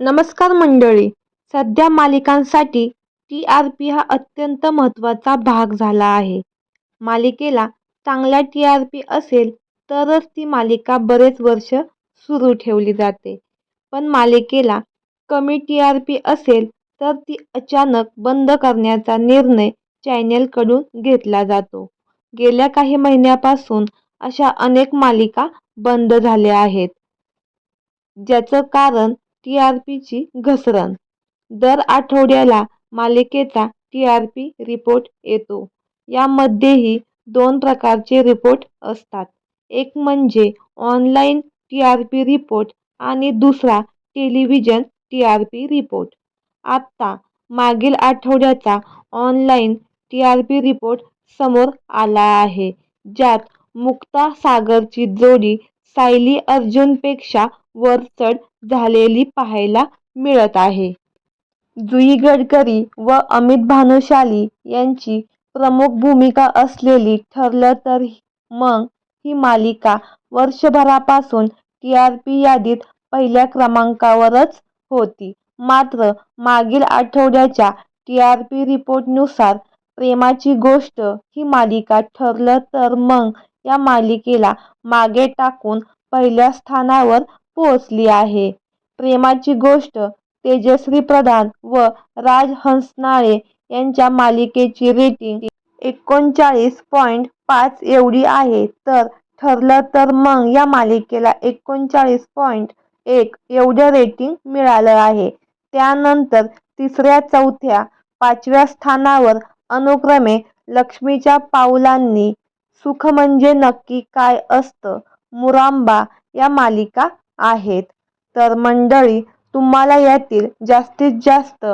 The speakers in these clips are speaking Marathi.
नमस्कार मंडळी. सध्या मालिकांसाठी टी आर पी हा अत्यंत महत्त्वाचा भाग झाला आहे. मालिकेला चांगला टी आर पी असेल तरच ती मालिका बरेच वर्ष सुरू ठेवली जाते. पण मालिकेला कमी टी आर पी असेल तर ती अचानक बंद करण्याचा निर्णय चॅनेलकडून घेतला जातो. गेल्या काही महिन्यापासून अशा अनेक मालिका बंद झाल्या आहेत. ज्याचं कारण टी आर पीची घसरण. दर आठवड्याला मालिकेचा टी आर पी रिपोर्ट येतो. यामध्येही दोन प्रकारचे रिपोर्ट असतात. एक म्हणजे online T R P report आणि दुसरा television T R P report आत्ता मागील आठवड्याचा online T R P report समोर आला आहे. ज्यात मुक्ता सागरची जोडी सायली अर्जुनपेक्षा वरचढ झालेली पाहायला मिळत आहे. जुई गडकरी व अमित भानुशाली यांची प्रमुख भूमिका असलेली ठरलं तर मग ही मालिका वर्षभरापासून टी आर पी यादीत पहिल्या क्रमांकावरच होती. मात्र मागील आठवड्याच्या टी आर पी रिपोर्टनुसार प्रेमाची गोष्ट ही मालिका ठरलं तर मग या मालिकेला मागे टाकून पहिल्या स्थानावर पोहोचली आहे. प्रेमाची गोष्ट तेजश्री प्रधान व राज हंसनाळे यांच्या मालिकेची रेटिंग एकोणचाळीस पॉईंट पाच एवढी आहे. तर ठरलं तर मग या मालिकेला एकोणचाळीस पॉईंट एक एवढं रेटिंग मिळालं आहे. त्यानंतर तिसऱ्या चौथ्या पाचव्या स्थानावर अनुक्रमे लक्ष्मीच्या पावलांनी सुख म्हणजे नक्की काय असतं? मुरांबा या मालिका आहेत तर मंडळी तुम्हाला यातील जास्तीत जास्त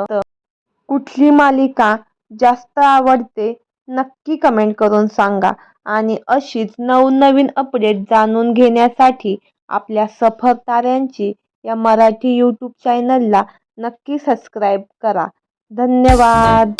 कुठली मालिका जास्त आवडते नक्की कमेंट करून सांगा. आणि अशीच नवनवीन अपडेट जाणून घेण्यासाठी आपल्या सफर ताऱ्यांची या मराठी यूट्यूब चॅनलला नक्की सबस्क्राईब करा. धन्यवाद!